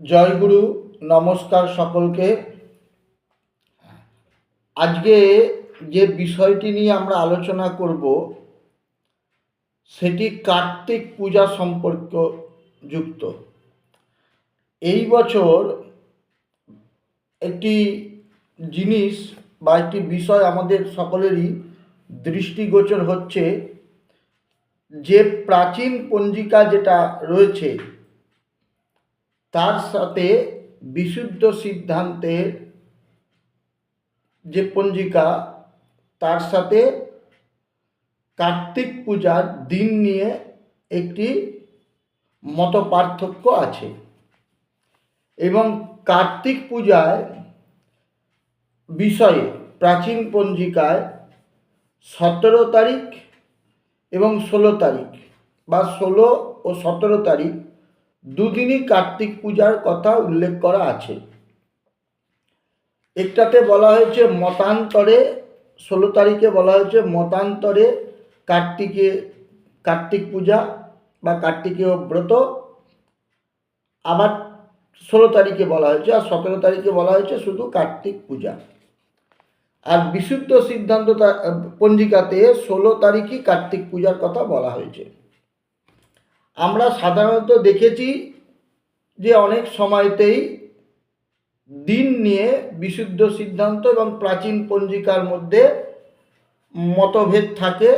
জয়গুরু নমস্কার সকলকে। আজকে যে বিষয়টি নিয়ে আমরা আলোচনা করব, সেটি কার্তিক পূজা সম্পর্ক যুক্ত। এই বছর একটি জিনিস বা একটি বিষয় আমাদের সকলেরই দৃষ্টিগোচর হচ্ছে, যে প্রাচীন পঞ্জিকা যেটা রয়েছে তার সাথে বিশুদ্ধ সিদ্ধান্তের যে পঞ্জিকা, তার সাথে কার্তিক পূজার দিন নিয়ে একটি মত পার্থক্য আছে। এবং কার্তিক পূজায় বিষয়ে প্রাচীন পঞ্জিকায় সতেরো তারিখ এবং ষোলো তারিখ বা ষোলো ও সতেরো তারিখ দুদিনই কার্তিক পূজার কথা উল্লেখ করা আছে। একটাতে বলা হয়েছে, মতান্তরে, ষোলো তারিখে বলা হয়েছে, মতান্তরে কার্তিকে, কার্তিক পূজা বা কার্তিকীয় ব্রত। আবার ষোলো তারিখে বলা হয়েছে আর সতেরো তারিখে বলা হয়েছে শুধু কার্তিক পূজা। আর বিশুদ্ধ সিদ্ধান্ত পঞ্জিকাতে ষোলো তারিখই কার্তিক পূজার কথা বলা হয়েছে। আমরা সাধারণত দেখেছি যে অনেক সময়তেই দিন নিয়ে বিশুদ্ধ সিদ্ধান্ত এবং প্রাচীন পঞ্জিকার মধ্যে মতভেদ থাকে।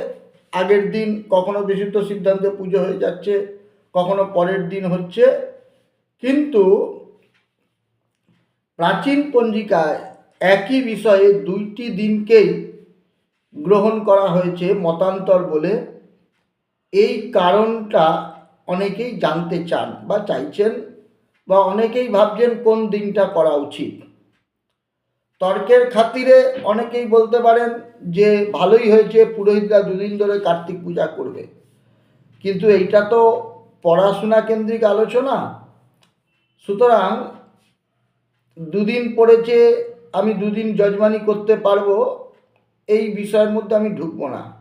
আগের দিন কখনো বিশুদ্ধ সিদ্ধান্তে পুজো হয়ে যাচ্ছে, কখনো পরের দিন হচ্ছে। কিন্তু প্রাচীন পঞ্জিকায় একই বিষয়ে দুইটি দিনকেই গ্রহণ করা হয়েছে মতান্তর বলে। এই কারণটা অনেকেই জানতে চান বা চাইছেন বা অনেকেই ভাবছেন কোন দিনটা করা উচিত। তর্কের খাতিরে অনেকেই বলতে পারেন যে ভালোই হয়েছে, পুরোহিতরা দুদিন ধরে কার্তিক পূজা করবে। কিন্তু এইটা তো পড়াশোনা কেন্দ্রিক আলোচনা। সুতরাং দুদিন পড়েছে, আমি দুদিন যজমানি করতে পারব, এই বিষয়ের মধ্যে আমি ঢুকবো না।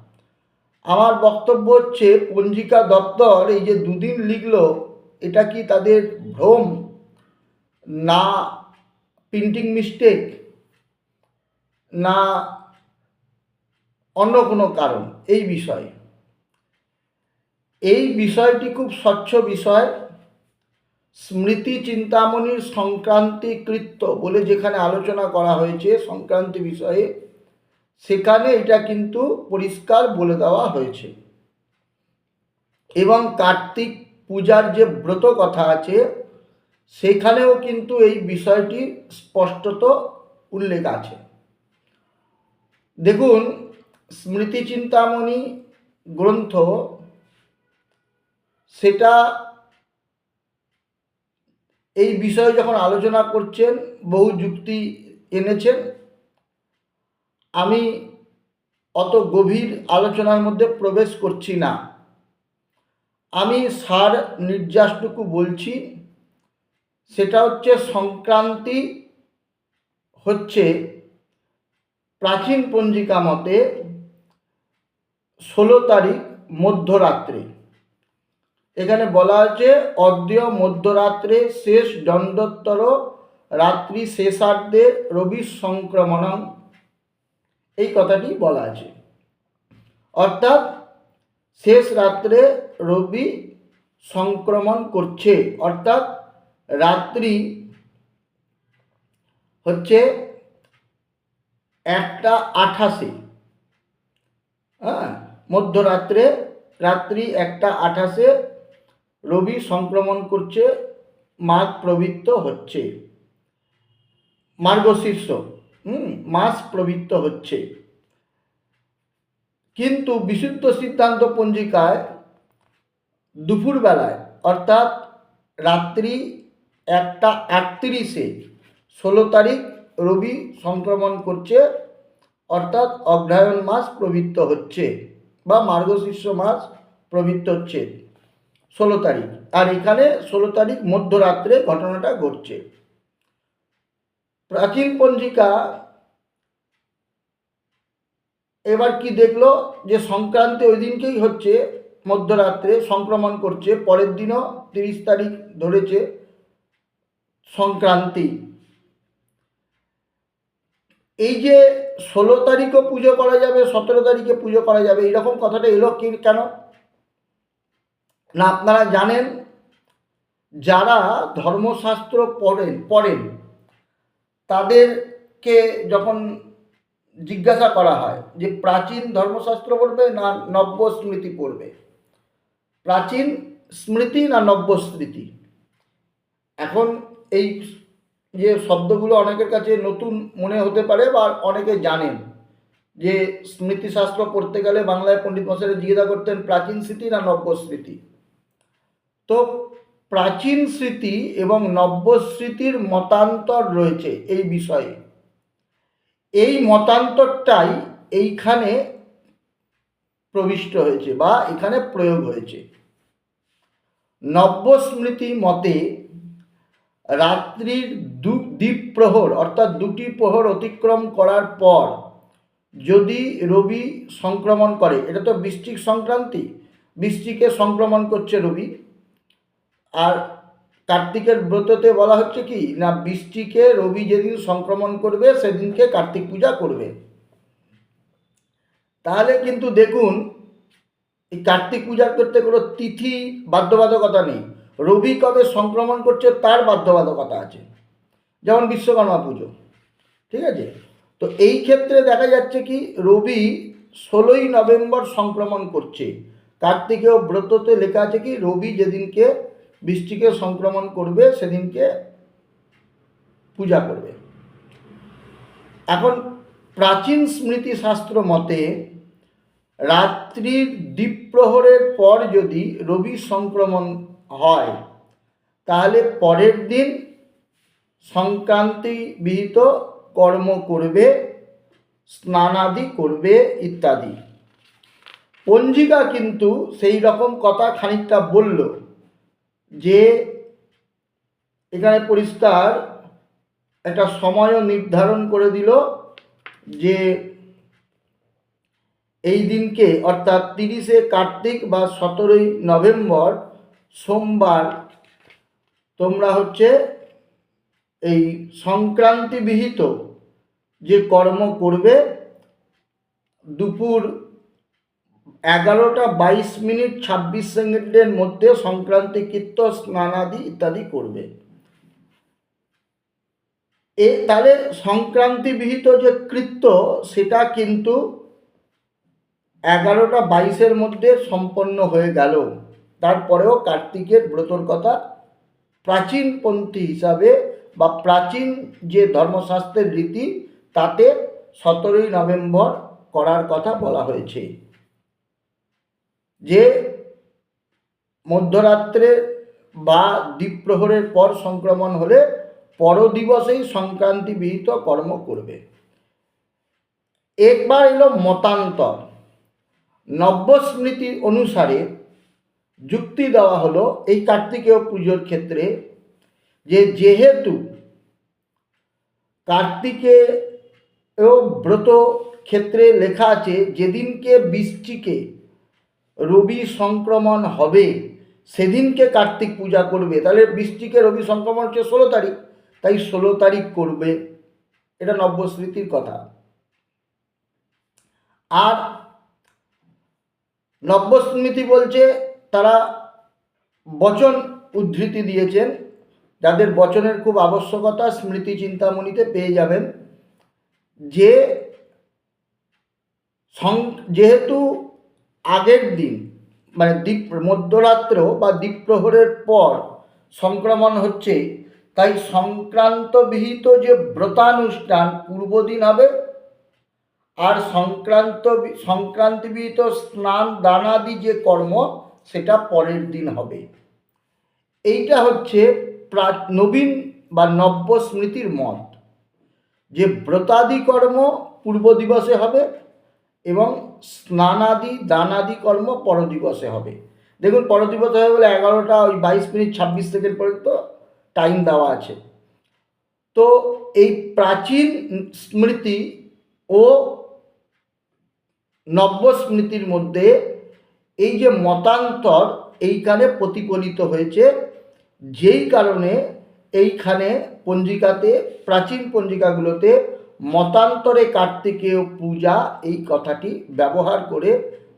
আমার বক্তব্য হচ্ছে, পঞ্জিকা দপ্তর এই যে দুদিন লিখল, এটা কি তাদের ভ্রম? না প্রিন্টিং মিস্টেক না অন্য কোনো কারণ? এই বিষয়ে। এই বিষয়টি খুব স্বচ্ছ বিষয়। স্মৃতি চিন্তামণির সংক্রান্তি কৃত্য বলে যেখানে আলোচনা করা হয়েছে, সংক্রান্তি বিষয়ে সেখানে এটা কিন্তু পরিষ্কার বলে দেওয়া হয়েছে। এবং কার্তিক পূজার যে ব্রত কথা আছে, সেখানেও কিন্তু এই বিষয়টি স্পষ্টত উল্লেখ আছে। দেখুন, স্মৃতি চিন্তামণি গ্রন্থ, সেটা এই বিষয়ে যখন আলোচনা করছেন, বহু যুক্তি এনেছেন আমি অত গভীর আলোচনার মধ্যে প্রবেশ করছি না। আমি সার নির্যাসটুকু বলছি, সেটা হচ্ছে সংক্রান্তি হচ্ছে প্রাচীন পঞ্জিকা মতে ষোলো তারিখ মধ্যরাত্রে। এখানে বলা আছে অদ্য মধ্যরাত্রে শেষ দণ্ডোত্তর, রাত্রি শেষার্ধে রবি সংক্রমণম এই কথাটি বলা আছে। অর্থাৎ শেষ রাত্রে রবি সংক্রমণ করছে। অর্থাৎ রাত্রি হচ্ছে একটা আঠাশে। হ্যাঁ মধ্যরাত্রে রাত্রি একটা আঠাশে রবি সংক্রমণ করছে, মাঘ প্রবৃত্ত হচ্ছে। মার্গশীর্ষ। হুম, মাস প্রবৃত্ত হচ্ছে। কিন্তু বিশুদ্ধ সিদ্ধান্ত পঞ্জিকায় দুপুরবেলায়, অর্থাৎ রাত্রি একটা আটত্রিশে ষোলো তারিখ রবি সংক্রমণ করছে, অর্থাৎ অগ্রহায়ণ মাস প্রবৃত্ত হচ্ছে বা মার্গশীর্ষ মাস প্রবৃত্ত হচ্ছে ষোলো তারিখ। আর এখানে ষোলো তারিখ মধ্যরাত্রে ঘটনাটা ঘটছে। প্রাচীন পঞ্জিকা এবার কি দেখল যে সংক্রান্তি ওই দিনকেই হচ্ছে, মধ্যরাত্রে সংক্রমণ করছে, পরের দিনও তিরিশ তারিখ ধরেছে সংক্রান্তি। এই যে ষোলো তারিখও পুজো করা যাবে, সতেরো তারিখে পুজো করা যাবে, এইরকম কথাটা এলো কি কেন? না, আপনারা জানেন, যারা ধর্মশাস্ত্র পড়েন পড়েন তাদেরকে যখন জিজ্ঞাসা করা হয় যে প্রাচীন ধর্মশাস্ত্র পড়বে না নব্য স্মৃতি পড়বে? প্রাচীন স্মৃতি না নব্য স্মৃতি? এখন এই যে শব্দগুলো অনেকের কাছে নতুন মনে হতে পারে বা অনেকে জানেন যে স্মৃতিশাস্ত্র পড়তে গেলে বাংলায় পণ্ডিত মশাই জিজ্ঞাসা করতেন প্রাচীন স্মৃতি না নব্য স্মৃতি? তো প্রাচীন স্মৃতি এবং নব্য স্মৃতির মতান্তর রয়েছে এই বিষয়ে। এই মতান্তরটাই এইখানে প্রবিষ্ট হয়েছে বা এখানে প্রয়োগ হয়েছে। নব্য স্মৃতি মতে রাত্রির দু, দ্বীপ প্রহর অর্থাৎ দুটি প্রহর অতিক্রম করার পর যদি রবি সংক্রমণ করে, এটা তো বৃশ্চিক সংক্রান্তি বৃষ্টিকে সংক্রমণ করছে রবি আর কার্তিকের ব্রততে বলা হচ্ছে কি, না বৃষ্টিকে রবি যেদিন সংক্রমণ করবে, সেদিনকে কার্তিক পূজা করবে। তাহলে কিন্তু দেখুন, এই কার্তিক পূজা করতে কোনো তিথি বাধ্যবাধকতা নেই। রবি কবে সংক্রমণ করছে, তার বাধ্যবাধকতা আছে। যেমন বিশ্বকর্মা পুজো, ঠিক আছে? তো এই ক্ষেত্রে দেখা যাচ্ছে কি, রবি ষোলোই নভেম্বর সংক্রমণ করছে। কার্তিকেয় ব্রততে লেখা আছে কি, রবি যেদিনকে বৃষ্টিকে সংক্রমণ করবে, সেদিনকে পূজা করবে। এখন প্রাচীন স্মৃতিশাস্ত্র মতে, রাত্রির দ্বীপ্রহরের পর যদি রবি সংক্রমণ হয়, তাহলে পরের দিন সংক্রান্তি বিহিত কর্ম করবে, স্নানাদি করবে ইত্যাদি। পঞ্জিকা কিন্তু সেই রকম কথা খানিকটা বলল। যে এখানে পরিষ্কার একটা সময়ও নির্ধারণ করে দিল যে এই দিনকে অর্থাৎ তিরিশে কার্তিক বা সতেরোই নভেম্বর সোমবার তোমরা হচ্ছে এই সংক্রান্তি বিহিত যে কর্ম করবে দুপুর এগারোটা বাইশ মিনিট ছাব্বিশ সেকেন্ডের মধ্যে সংক্রান্তি কীর্ত, স্নানাদি ইত্যাদি করবে। এ তাহলে সংক্রান্তি বিহিত যে কৃত্য, সেটা কিন্তু এগারোটা বাইশের মধ্যে সম্পন্ন হয়ে গেল। তারপরেও কার্তিকের ব্রতর কথা প্রাচীনপন্থী হিসাবে বা প্রাচীন যে ধর্মশাস্ত্রের রীতি, তাতে সতেরোই নভেম্বর করার কথা বলা হয়েছে। যে মধ্যরাত্রে বা দ্বীপ্রহরের পর সংক্রমণ হলে পরদিবসেই সংক্রান্তি বিহিত কর্ম করবে। একবার এলো মতান্তর। নব্যস্মৃতি অনুসারে যুক্তি দেওয়া হলো এই কার্তিকেয় পুজোর ক্ষেত্রে যে যেহেতু কার্তিকে ব্রত ক্ষেত্রে লেখা আছে, যেদিনকে বৃষ্টিকে রবি সংক্রমণ হবে, সেদিনকে কার্তিক পূজা করবে। তাহলে বৃষ্টিকে রবি সংক্রমণ হচ্ছে ষোলো তারিখ, তাই ষোলো তারিখ করবে। এটা নব্যস্মৃতির কথা। আর নব্যস্মৃতি বলছে, তারা বচন উদ্ধৃতি দিয়েছেন, যাদের বচনের খুব আবশ্যকতা, স্মৃতি চিন্তামণিতে পেয়ে যাবেন। যে যেহেতু আগের দিন মানে দ্বীপ মধ্যরাত্র বা দ্বীপ্রহরের পর সংক্রমণ হচ্ছে, তাই সংক্রান্ত বিহিত যে ব্রতানুষ্ঠান পূর্ব দিন হবে, আর সংক্রান্ত সংক্রান্তি বিহিত স্নান দানাদি যে কর্ম, সেটা পরের দিন হবে। এইটা হচ্ছে প্রা, নবীন বা নব্য স্মৃতির মত। যে ব্রতাদি কর্ম পূর্ব দিবসে হবে এবং স্নানাদি, দানাদি কর্ম পরদিবসে হবে। দেখুন, পরদিবসে হবে বলে এগারোটা, ওই বাইশ মিনিট, ছাব্বিশ সেকেন্ড পর্যন্ত টাইম দেওয়া আছে। তো এই প্রাচীন স্মৃতি ও নব্য স্মৃতির মধ্যে এই যে মতান্তর, এইখানে প্রতিফলিত হয়েছে। যেই কারণে এইখানে পঞ্জিকাতে, প্রাচীন পঞ্জিকাগুলোতে মতান্তরে কার্তিকেয় পূজা, এই কথাটি ব্যবহার করে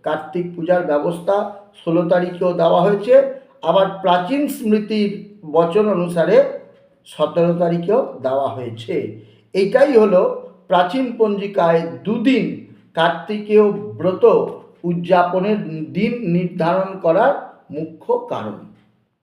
কার্তিক পূজার ব্যবস্থা ষোলো তারিখেও দেওয়া হয়েছে। আবার প্রাচীন স্মৃতির বচন অনুসারে সতেরো তারিখেও দেওয়া হয়েছে। এইটাই হলো প্রাচীন পঞ্জিকায় দুদিন কার্তিকেয় ব্রত উদযাপনের দিন নির্ধারণ করার মুখ্য কারণ।